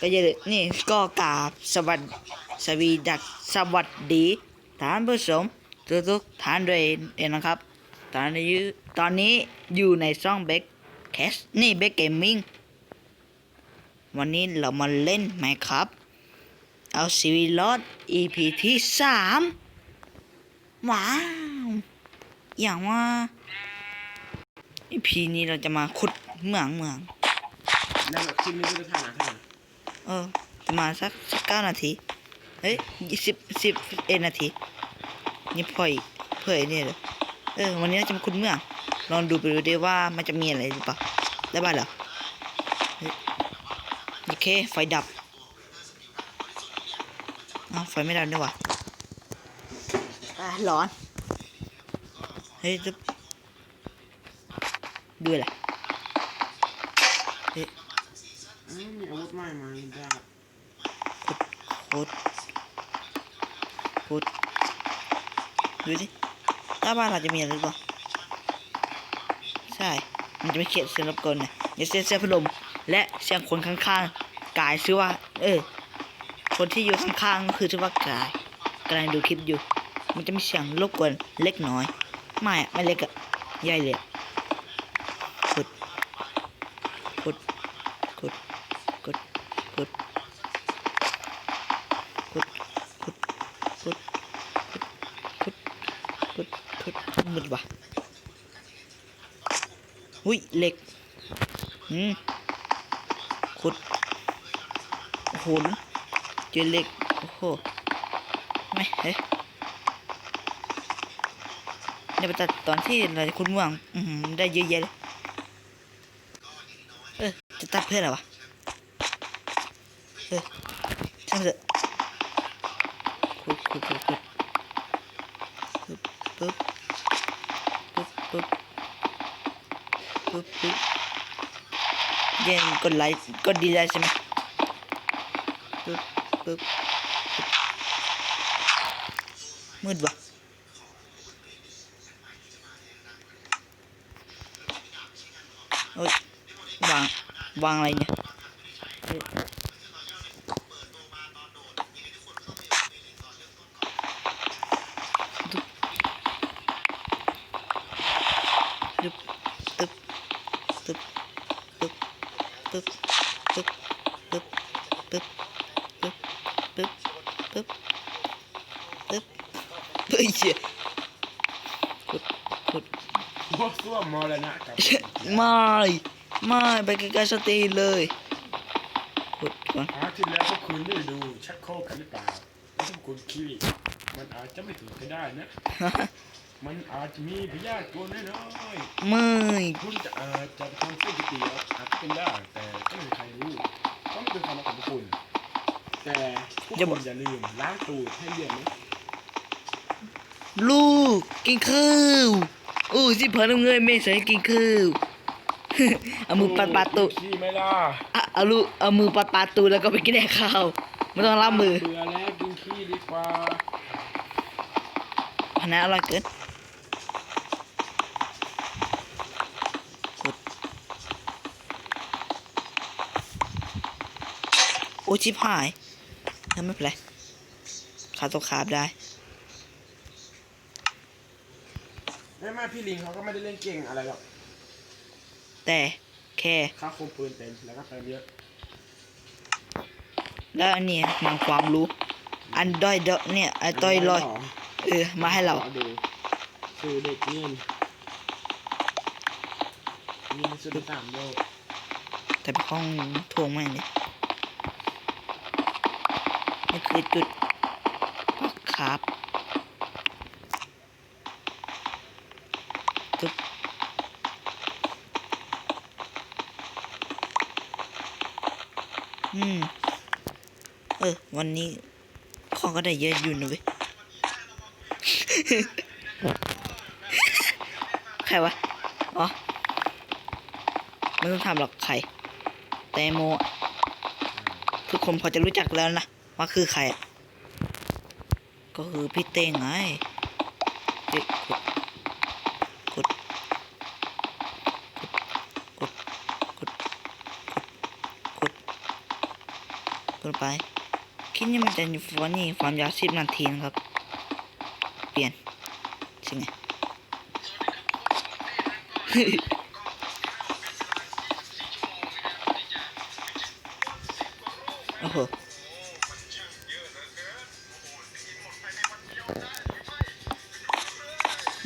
ก็อย่าลืมนี่ก็กราบสวัสดีสวีดักสวัสดีท่านผู้ชมทุกทุกท่านด้วยเองนะครับ ตอนนี้ตอนนี้อยู่ในช่องเบคแคสนี่เบคเกมมิ่งวันนี้เรามาเล่นไหมครับ เอาซีวีลอด EP ที่สามว้าว อย่างว่า EP นี้เราจะมาขุดเหมืองเมือง แล้วแบบคลิปนี้ก็จะถ่ายนานเท่าไหร่ เออประมาณสักสิบเก้านาทีเฮ้ยยี่สิบสิบเอ็ดนาทีนี่พอยเผยเนี่ยเลยเออวันนี้เราจะมาคุณเมืองลองดูไปดูดิว่ามันจะมีอะไรหรือเปล่าได้บ้างเหรอเฮ้ยโอเคไฟดับอ้าวไฟไม่ดับด้วยวะอะร้อน เฮ้ยจะดูอะไรเฮ้ย อาวมีอาวุธใหม่มาได้ พุดพุดดูดิหน้าบ้านเราจะมีอะไรหรือเปล่าใช่ มันจะไม่เขียนเสียงรบกวนนะอย่าเสียงเสียงพัดลมและเสียงคนข้างๆ กายชื่อว่า เออ คนที่อยู่ข้างๆก็คือชื่อว่ากายกำลังดูคลิปอยู่ มันจะมีเสียงรบกวนเล็กน้อย ไม่อะไม่เล็กอะใหญ่เลยอะขุดขุดขุดขุ ดขุดขุดขุดขุดขุดขุดขุดขุดมืดวะหุ้ยเหล็กอืมขุดโอ้โหเจอเหล็กโอ้โหไม่เฮ้ยเดี๋ยวไปตัดตอนที่เราจะขุดม่วงได้เยอะแยะเลยเออจะตัดเพื่ออะไรวะ เออช่างมันเถอะปุ๊บปุ๊บปุ๊บปุ๊บปุ๊บปุ๊บปุ๊บปุ๊บปุ๊บเย็นกดไลค์กดดีได้ใช่ไหมปุ๊บปุ๊บมืดวะโอ๊ยวาง วางอะไรเนี่ย ตึ๊บตึ๊บตึ๊บตึ๊บตึ๊บตึ๊บตึ๊บตึ๊บตึ๊บตึ๊บตึ๊บตึ๊บเฮ้ยเชี่ยขุดขุดโอ้ส้วมมรณะกับไม่ไม่ไปใกล้ๆสตีนเลยขุดก่อนอาที่แล้วพวกคุณได้ดูชักโครกกันหรือเปล่าแล้วถ้าคุณคิดมันอาจจะไม่ถูกก็ได้นะ มันอาจจะมีพยาธิตัวน้อยไม่ๆคุณจะอาจจะไปทำเส้นก๋วยเตี๋ยวอาจจะเป็นได้แต่ก็ไม่มีใครรู้เพราะมันเป็นความลับของพวกคุณ แต่พวกคุณอย่าลืมล้างตูดให้เรียบนะลูกกินข้าวโอ้สิพอน้ำเงยไม่ใส่กินข้าว เอามือปัดปัดๆตุขี้ไหม่ล่ะอะเอาลูกเอามือปัดปาตูแล้วก็ไปกินแดกข้าวไม่ต้องรับมือเบื่อแล้วกินขี้ดีกว่าพนะอร่อยเกิน โอ้ชิบหายเออไม่เป็นไรขาตกขาบได้ไม่ไม่พี่ลิงเขาก็ไม่ได้เล่นเก่งอะไรหรอกแต่แค่ค่าคมปืนเต็มแล้วก็เติมเยอะแล้วอันเนี่ยมันความรู้ อันด้อยเดอะเนี่ยไอ้ต้อยลอยเออมาให้เราขอดูคือเด็กเนียนเนียนสุดสามโลกแต่ไปห้องทวงแม่งเลย นี่คือจุดปักครับจุดอืม เออ วันนี้ของก็ได้เยอะอยู่นะเว้ย ใครวะ อ๋อ ไม่ต้องทำหรอกใครแตโม ทุกคนพอจะรู้จักแล้วนะ ว่าคือใครอะก็คือพี่เต้งไงเด็กขุดขุดขุดขุดขุดขุดขุดไปคลิปนี้มันจะอยู่วันนี้ความยาวสิบนาทีนะครับ เปลี่ยนใช่ไงโอ้โห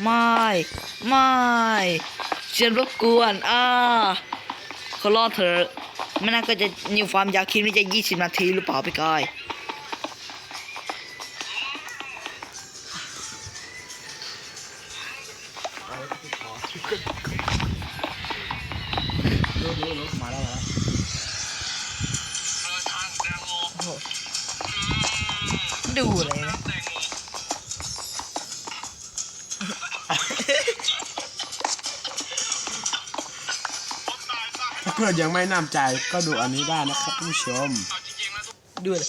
ไม่ ไม่เสียงรบกวน อ่าขอรอเถอะไม่น่าก็จะนิวฟาร์มยาวคลิปนี้จะ20นาทีหรือเปล่าพี่กายเอาไว้ที่ขอรู้รู้รู้มาแล้วมาแล้วดูอะไรนะ พื่อนยังไม่น้ำใจก็ดูอันนี้ได้นะครับท่านผู้ชมดูเลย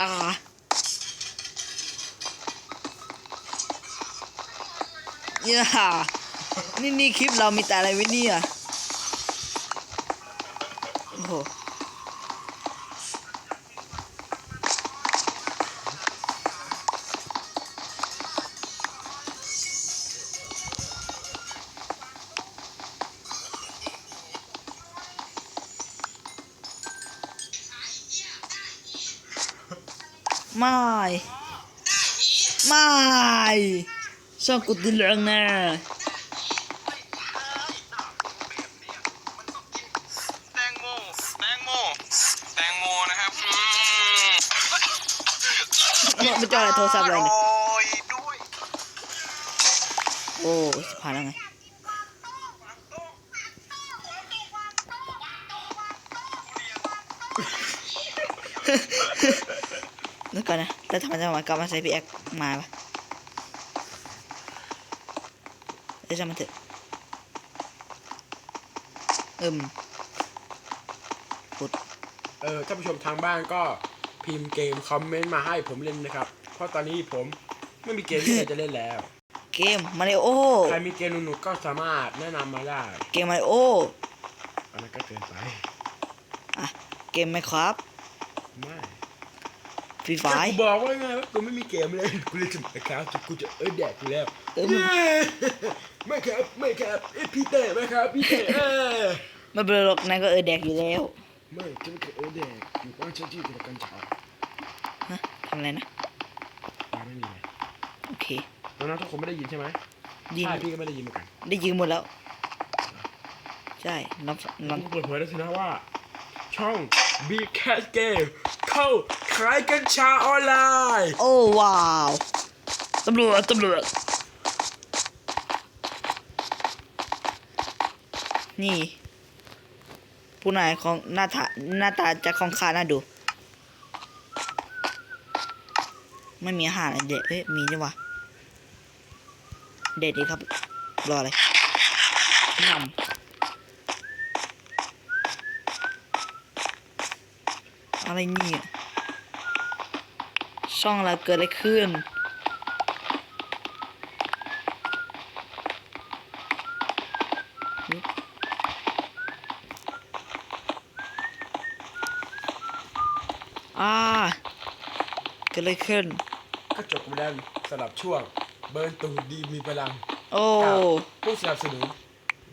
อ่าเนี่ยนี่นี่คลิปเรามีแต่อะไรไว้เนี่ยโอ้โห ไม่ไม่ช่องกูติดเรื่องนะแตงโมแตงโมแตงโมนะครับอืมเนี่ยไม่จออะไรโทรศัพท์อะไรอเนี่ยร่อยด้วยโอ้ผ่านแล้วไง นึกก่อนนะแล้วทำไมจังหวะกลับมาใส่พี่แอ็กมาปะเดี๋ยวจะมาเถอะเอิมพุดเออท่านผู้ชมทางบ้านก็พิมพ์เกมคอมเมนต์มาให้ผมเล่นนะครับ เพราะตอนนี้ผมไม่มีเกมที่อยากจะเล่นแล้ว เกมมาริโอใครมีเกมหนุกๆก็สามารถแนะนำมาได้ เกมมาริโออันนั้นก็เกินไป อะ เกมไหมครับ ไม่ ฟรีไฟแต่กูบอกว่าไงว่ากูไม่มีเกมเล่นกูเลยจะมาครับกูจะเออแดกกูแล้วเออมึงไม่ครับไม่ครับเอ้ยพี่เต้ไม่ครับพี่เต้เออไม่เป็นไรหรอกนายก็เออแดกอยู่แล้ว ไม่จะไม่เคยเออแดกอยู่บ้านเช่าที่กับกันฉาฮะทำอะไรนะตาไม่มีเลยโอเคตอนนั้นทุกคนไม่ได้ยินใช่ไหมยินใช่พี่ก็ไม่ได้ยินเหมือนกันได้ยินหมดแล้ว ใช่น้องน้องกูเปิดเผยแล้วสินะว่า ช่อง B Cat Game เข้า ขายกัญชาออนไลน์ โอ้ว้าวตำรวจตำรวจนี่ ผู้นายของหน้าตาหน้าตาจะของข้าน่าดู ไม่มีอาหารอะไรเด็ดเอ้ยมีจ้ะวะเด็ดดีครับ รออะไรนำอะไรเนี่ย ช่องเราเกิดอะไรขึ้น อ่า เกิดอะไรขึ้น ก็จบไปแล้วสำหรับช่วงเบิร์นตูดดีมีพลังโอ้กับผู้สนับสนุน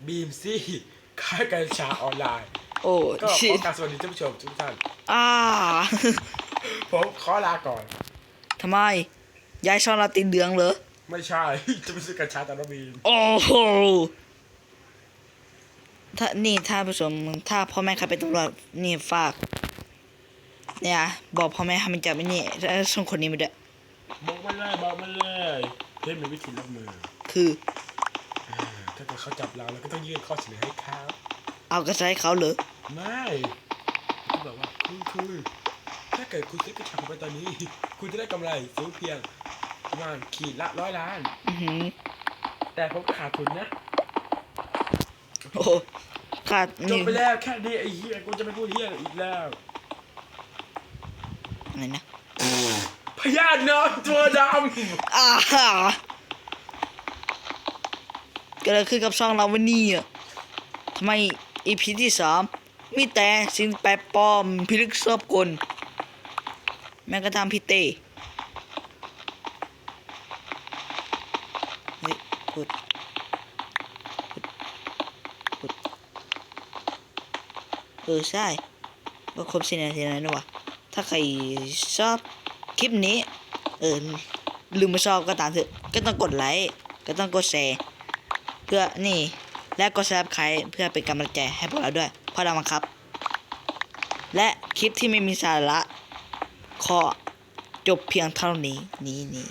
บีมซี่ขายกัญชาออนไลน์ โอ้ก็ขชิอการสวัสดีท่านผู้ชมทุกท่าน อ่า ผมขอลาก่อน ทำไม ยายช่องเราติดเหลืองเหรอ ไม่ใช่ จะไปซื้อกัญชาตามน้องบีมโอ้โหถ้านี่ถ้าผู้ชมถ้าพ่อแม่ใครเป็นตำรวจนี่ฝาก เนี่ย บอกพ่อแม่ให้มันจับไอ้นี่แล้วส่งคนนี้มาด้วยบอกมาเลยบอกมาเลยเพื่อนมีวิธีรับมือคือ อ่าถ้าเกิดเขาจับเราเราก็ต้องยื่นข้อเสนอให้เขาเอากระใช้เขาเหรอไม่เขาบอกว่าคุณคือถ้าเกิดคุณซื้อกระชาไปตอนนี้ คุณจะได้กำไรซื้อเพียงประมาณขีดละร้อยล้าน อือหือแต่ผมขาดทุนนะโอ้โหขาดจบนี่ไปแล้วแค่นี้ไอ้เหี้ยกูจะไม่พูดเหี้ยอีกแล้ว อะไรนะพญานาคตัวดอ่าฮ่าเกิดอะไรขึ้นกับช่องเราวันนี้อะทำไมอีพีที่สามมีแต่สิ่งแปลกปลอมพิลึกชอบกล แม้กระทั่งพี่เต้เฮ้ยพุดพุดพุดเออใช่ก็ครบสิบนาทีแล้วนะวะถ้าใครชอบคลิปนี้ เออ ลืมไม่ชอบก็ตามเถอะ ก็ต้องกดไลค์ ก็ต้องกดแชร์ เพื่อนี่ และกดซับสไครต์เพื่อเป็นกำลังใจให้พวกเราด้วยพราะเราบังคับ และคลิปที่ไม่มีสาระ ขอจบเพียงเท่านี้ นี้นี้